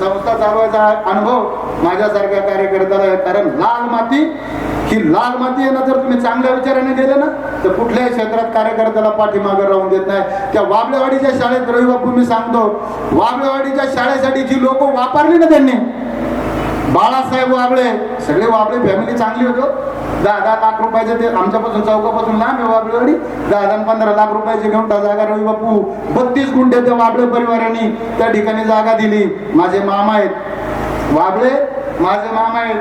संस्था चालवायचा अनुभव माझ्यासारख्या कार्यकर्त्याला आहे. कारण लाल माती ही लाल माती आहे ना जर तुम्ही चांगल्या विचाराने गेले ना तर कुठल्याही क्षेत्रात कार्यकर्त्याला पाठीमागे राहून देत नाही. त्या वाबळेवाडीच्या शाळेत रवी बापू मी सांगतो वाबळेवाडीच्या शाळेसाठी जी लोक वापरली ना त्यांनी बाळासाहेब वाबळे सगळे वाबळे फॅमिली चांगली होतो हो. दहा दहा लाख रुपयाचे ते आमच्यापासून चौकापासून लांब आहे वाबळेवाडी दहा दहा पंधरा लाख रुपयाची घेऊन टा जागा रवी बापू. बत्तीस गुंठे त्या वाबळे परिवाराने त्या ठिकाणी जागा दिली. माझे मामा आहेत. वाबळे माझे मामा आहेत.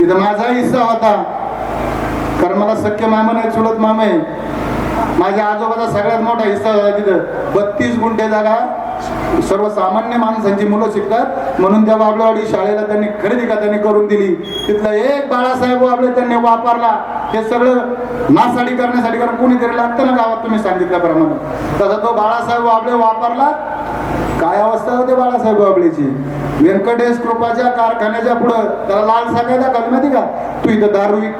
तिथं माझा हिस्सा होता. कारण मला सख्य मामा नाही चुलत मामा आहे. माझ्या आजोबाचा सगळ्यात मोठा हिस्सा होता तिथं. बत्तीस गुंठे जागा सर्वसामान्य माणसांची मुलं शिकतात. म्हणून त्या बाबळवाडी शाळेला त्यांनी खरेदी का त्यांनी करून दिली. तिथला एक बाळासाहेब बाबळे त्यांनी वापरला. हे सगळं नासाडी करण्यासाठी कारण कोणीतरी लागतं ना गावात तुम्ही सांगितल्याप्रमाणे. तसा तो बाळासाहेब बाबळे वापरला. काय अवस्था होते बाळासाहेब बाबळेची? व्यंकटेश कृपाच्या कारखान्याच्या पुढं. त्याला लाल सांगायला दाखवली माहिती का? तू इथं दारू विक.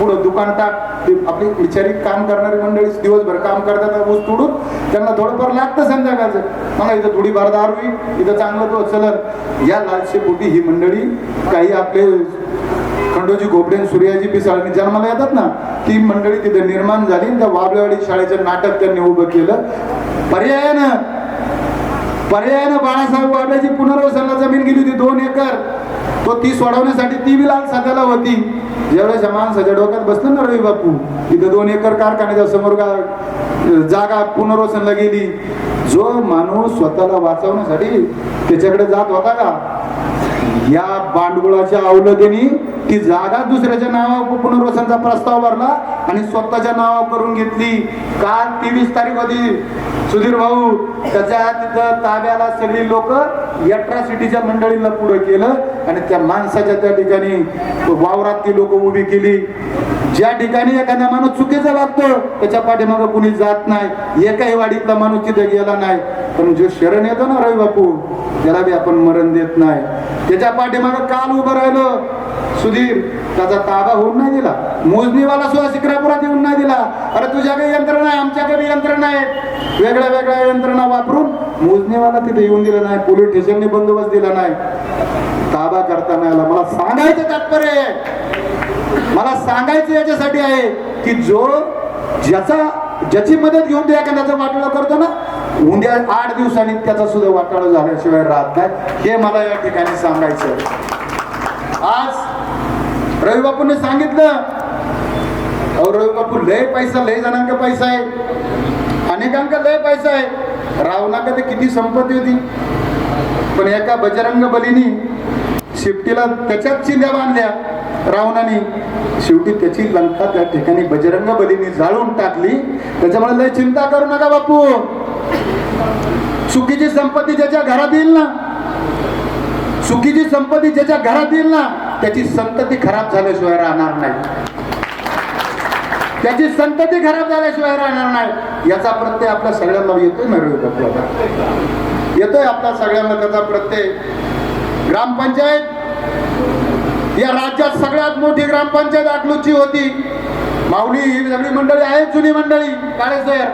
पुढं दुकान टाक. ते आपली बिचारी काम करणारी मंडळी दिवसभर काम करतात ऊस तोडून त्यांना थोडंफार लागतं संध्याकाळचं. मला इथं थोडीफार दारू होईल इथं चांगलं तो चलन. या लालशे पोटी ही मंडळी काही आपले खंडोजी घोपडे सूर्याजी पिसाळणी जन्माला येतात ना ती मंडळी तिथे निर्माण झाली त्या वाबळेवाडी शाळेचं नाटक त्यांनी उभं केलं. पर्यायानं पर्यायानं बाळासाहेब वाबळ्याची पुनर्वसनला जमीन गेली होती दोन एकर. तो ती सोडवण्यासाठी ती बी लाल सध्याला होती. ज्यावेळेस माणसाच्या डोक्यात बसलं ना रवी बापू तिथं दोन एकर कारखान्याच्या समोर गा- जागा पुनर्वसनला गेली. जो माणूस स्वतःला वाचवण्यासाठी त्याच्याकडे जात होता का? या भांडवलाच्या अवलतेने ती जागा दुसऱ्याच्या नावावर पुनर्वसनचा प्रस्ताव भरला आणि स्वतःच्या नावावर करून घेतली. काल तेवीस तारीख होती. सुधीर भाऊ त्याच्या तिथं ताब्याला सगळी लोक सिटीच्या मंडळीला पुढे केलं आणि त्या माणसाच्या त्या ठिकाणी वावरात ती लोक उभी केली. ज्या ठिकाणी एखादा माणूस चुकीचा लागतो त्याच्या पाठीमागं कुणी जात नाही. एकाही वाडीतला माणूस तिथे गेला नाही. पण जो शरण येतो ना रवी बापू त्याला बी आपण मरण देत नाही. त्याच्या पाठीमागं काल उभं राहिलं. सुधीर त्याचा ताबा होऊन नाही दिला. मोजणीवाला सुद्धा शिक्रापुरात येऊन नाही दिला. अरे तुझ्याकडे यंत्रणा आहे आमच्याकडे यंत्रणा आहे वेगळ्या वेगळ्या यंत्रणा वापरून मोजणीवाला तिथे येऊन दिला नाही पोलीस स्टेशनने बंदोबस्त दिला नाही. ताबा करता नाही आला. मला सांगायचं तात्पर्य आहे. मला सांगायचं याच्यासाठी आहे की जो ज्याचा ज्याची मदत घेऊन ते एखाद्याचं वाटोळं करतो ना उद्या आठ दिवसांनी त्याचा सुद्धा वाटाळा झाल्याशिवाय राहत नाही. हे मला या ठिकाणी सांगायचं आहे. आज रवी बापूने सांगितलं अहो रवी बापू लय पैसा लय जणांक पैसा आहे. अनेकांका लय पैसा आहे. रावणाका ते किती संपत्ती होती. पण एका बजरंग बलीनी शिफ्टीला त्याच्याच चिंध्या बांधल्या रावणाने. शेवटी त्याची लंका त्या ठिकाणी बजरंग बलीने जाळून टाकली. त्याच्यामुळे लय चिंता करू नका बापू. चुकीची संपत्ती ज्याच्या घरात येईल ना चुकीची संपत्ती ज्याच्या घरात येईल ना त्याची संतती खराब झाल्याशिवाय राहणार नाही. त्याची संतती खराब झाल्याशिवाय राहणार नाही. याचा प्रत्यय आपल्या सगळ्यांना येतोय ना येतोय आपल्या सगळ्यांना त्याचा प्रत्यय. ग्रामपंचायत या राज्यात सगळ्यात मोठी ग्रामपंचायत आटलूची होती. माऊली ही सगळी मंडळी आहे जुनी मंडळी काळेसर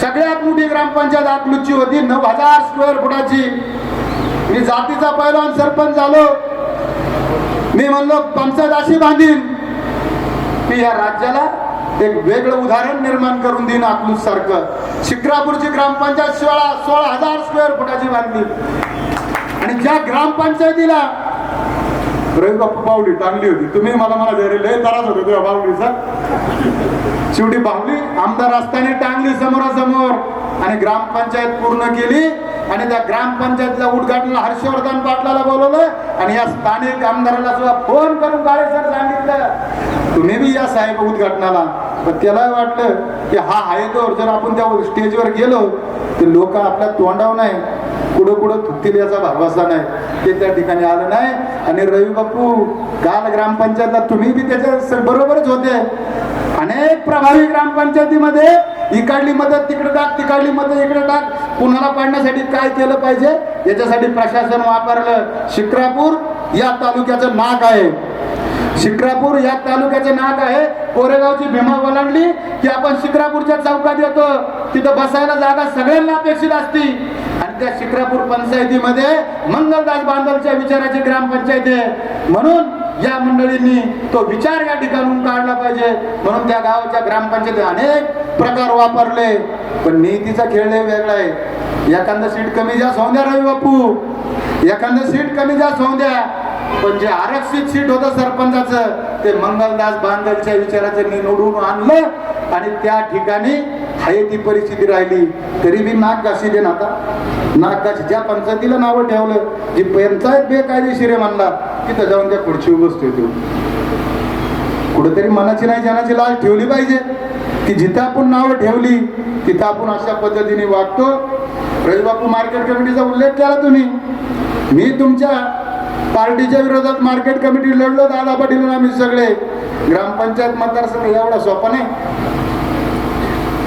सगळ्यात मोठी ग्रामपंचायत आटलूची होती नऊ हजार स्क्वेअर फुटाची मी जातीचा पहिलवान सरपंच झालो. मी म्हणलो पंचायत अशी बांधीन. की या राज्याला एक वेगळं उदाहरण निर्माण करून देईन आपलं सारखं. शिक्रापूरची ग्रामपंचायत सोळा सोळा हजार स्क्वेअर फुटाची बांधली. आणि ज्या ग्रामपंचायतीला रवी बाप्पा बावली चांगली होती. तुम्ही मला मला घरी लय त्रास होतो तुझ्या बावलीचा. शेवटी बावली आमदार असताना टांगली समोरासमोर आणि ग्रामपंचायत पूर्ण केली. आणि त्या ग्रामपंचायतच्या उद्घाटन हर्षवर्धन पाटलाला बोलवलं आणि या स्थानिक आमदाराला सुद्धा फोन करून काळे सर सांगितलं तुम्ही बी या साहेब उद्घाटनाला. पण त्याला वाटलं की हा आहे तर जर आपण त्या स्टेजवर गेलो तर लोक आपल्या तोंडावर नाही कुठं कुठं थुकतील याचा भरवसा नाही. ते त्या ठिकाणी आलं नाही. आणि रवी बापू काल ग्रामपंचायतला तुम्ही बी त्याच्या बरोबरच होते. अनेक प्रभावी ग्रामपंचायतीमध्ये इकडली मदत तिकडे टाक तिकडली मदत इकडे टाक. कुणाला पाडण्यासाठी काय केलं पाहिजे? याच्यासाठी प्रशासन वापरलं. शिक्रापूर या तालुक्याचं नाक आहे. शिक्रापूर या तालुक्याचं नाक आहे. कोरेगावची भीमा ओलांडली की आपण शिक्रापूरच्या चौकात येतो. तिथं बसायला जागा सगळ्यांना अपेक्षित असती. आणि त्या शिक्रापूर पंचायतीमध्ये मंगलदास बांधवच्या विचाराची ग्रामपंचायत आहे. म्हणून या मंडळींनी तो विचार या ठिकाणून काढला पाहिजे. म्हणून त्या गावाच्या ग्रामपंचायतीत अनेक प्रकार वापरले. पण नीतीचा खेळ वेगळा आहे. एखादं सीट कमी जास्त होऊन द्या रवी बापू. एखादं सीट कमी जास्त होऊन द्या. पण जे आरक्षित सीट होतं सरपंचाचं ते मंगलदास बांधलच्या विचाराचं मी निवडून आणलं. आणि त्या ठिकाणी आहे ती परिस्थिती राहिली तरी बी नाक घाशी दे ना आता नाक घाशी ज्या पंचायतीला नावं ठेवलं जी पंचायत बेकायदेशीर आहे म्हणला तिथं जाऊन त्या खुर्ची बसतोय तो. कुठेतरी मनाची नाही जनाची लाज ठेवली पाहिजे की जिथं आपण नावं ठेवली तिथं आपण अशा पद्धतीने वागतो. रजबापू मार्केट कमिटीचा उल्लेख केला तुम्ही. मी तुमच्या पार्टीच्या विरोधात मार्केट कमिटी लढलो दादा पाटील आम्ही सगळे. ग्रामपंचायत मतदारसंघ एवढा सोपा नाही.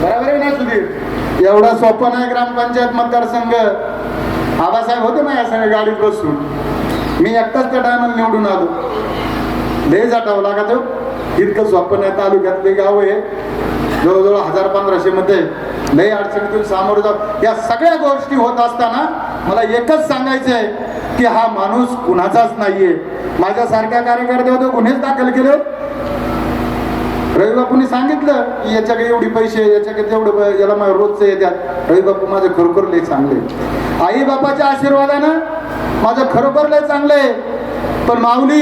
बरोबर आहे ना सुधीर एवढा सोपं नाही ग्रामपंचायत मतदारसंघ. आबासाहेब होते ना या सगळ्या गाडीत बसून. मी एकटाच त्या टायमाला निवडून आलो. लय जाटावं लागत तो इतकं सोपं नाही तालुक्यातले गाव आहे जवळजवळ हजार पंधराशे मध्ये लय अडचणीतून सामोरं जाऊ या सगळ्या गोष्टी होत असताना मला एकच सांगायचं आहे की हा माणूस कुणाचाच नाहीये. माझ्यासारख्या कार्यकर्त्यावर गुन्हेच दाखल केले रविबापूंनी सांगितलं की याच्याकडे एवढी पैसे याच्याकडे तेवढं प- याला मला रोजचं येतात रविबापू माझं खरोखर लय चांगले आई बापाच्या आशीर्वादानं माझं खरोखर लय चांगलंय पण माऊली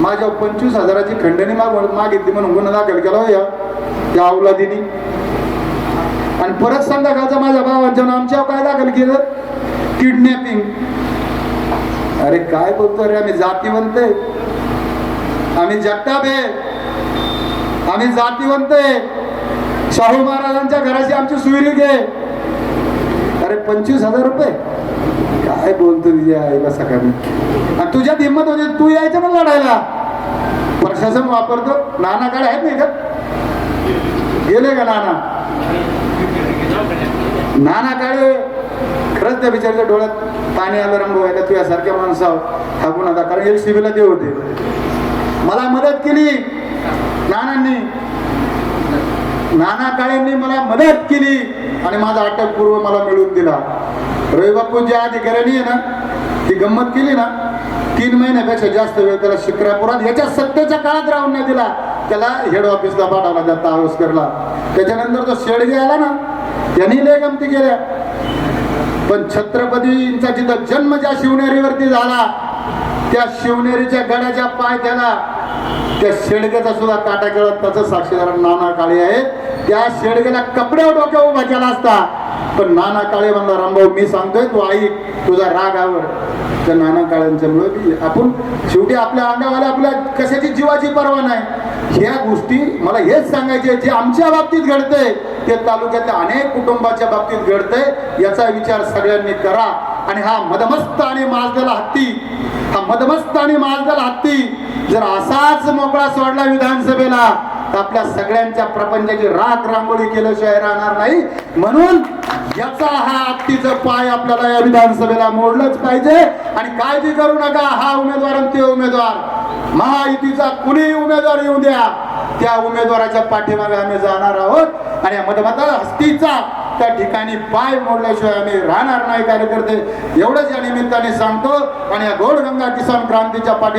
माझ्या पंचवीस हजाराची खंडणी माग मागितली म्हणून गुन्हा दाखल केला हो या त्या अवलादीनी आणि परत संध्याकाळचा माझ्या भावांच्या आमच्या काय दाखल केलं? किडनॅपिंग. अरे काय बोलतो रे आम्ही जातीवंत आम्ही जगताप आहे. आम्ही जातीवंत आहे. शाहू महाराजांच्या घराची आमची सुविरी आहे अरे पंचवीस हजार रुपये? काय बोलतो तुझ्या आईला सकाळी आणि तुझ्यात हिंमत होती तू यायचं पण लढायला प्रशासन वापरतो. नाना काळे आहेत नाही का? गेले का नाना? नाना काळे खरंच त्या बिचारच्या डोळ्यात पाणी आलं रंग व्हायला तुझ्यासारख्या माणसावर थांबून आता कारण एल सी बीला ते होते. मला मदत केली. ज्ञानांनी नाना काळेंनी मला मदत केली आणि माझा अटकपूर्व मला मिळवून दिला. रविबापू ज्या अधिकाऱ्यांनी आहे ना ती गंमत केली ना तीन महिन्यापेक्षा जास्त वेळ त्याला शिक्रापुरात याच्या सत्तेच्या काळात राहून नाही दिला. त्याला हेड ऑफिसला पाठवला त्या तावसकरला त्याच्यानंतर तो शेडगे आला ना त्यांनी लय गमती केल्या. पण छत्रपतींचा जिथं जन्म ज्या शिवनेरीवरती झाला त्या शिवनेरीच्या गडाच्या पाय त्याला त्या शेडग्याचा सुद्धा काटा केला त्याचं साक्षीदार नाना काळे आहेत. त्या शेडग्याला कपड्यावर डोक्या उभा केला असता. पण नाना काळे म्हणला रामभाऊ मी सांगतोय तू आई तुझा राग आवर. त्या नाना काळ्यांच्या मुळे आपण शेवटी आपल्या अंगावाले आपल्या कशाची जीवाची पर्वा नाही. ह्या गोष्टी मला हेच सांगायचे जे आमच्या बाबतीत घडतंय ते तालुक्यातल्या अनेक कुटुंबाच्या बाबतीत घडतंय याचा विचार सगळ्यांनी करा. आणि हा मदमस्त आणि माजलेला हत्ती हा मदमस्त आणि माजलेला हत्ती जर असाच मोकळा सोडला विधानसभेला तर आपल्या सगळ्यांच्या प्रपंचाची राख रांगोळी केल्याशिवाय राहणार नाही. म्हणून याचा हा हत्तीचं पाय आपल्याला या विधानसभेला मोडलंच पाहिजे. आणि काळजी करू नका हा उमेदवार आणि ते उमेदवार. महायुतीचा कुणी उमेदवार येऊ द्या. त्या उमेदवाराच्या पाठीमागे आम्ही जाणार आहोत. आणि या मतमता हस्तीचा त्या ठिकाणी पाय मोडल्याशिवाय आम्ही राहणार नाही कार्यकर्ते. एवढंच या निमित्ताने सांगतो. आणि या गोडगंगा किसान क्रांतीच्या पाठी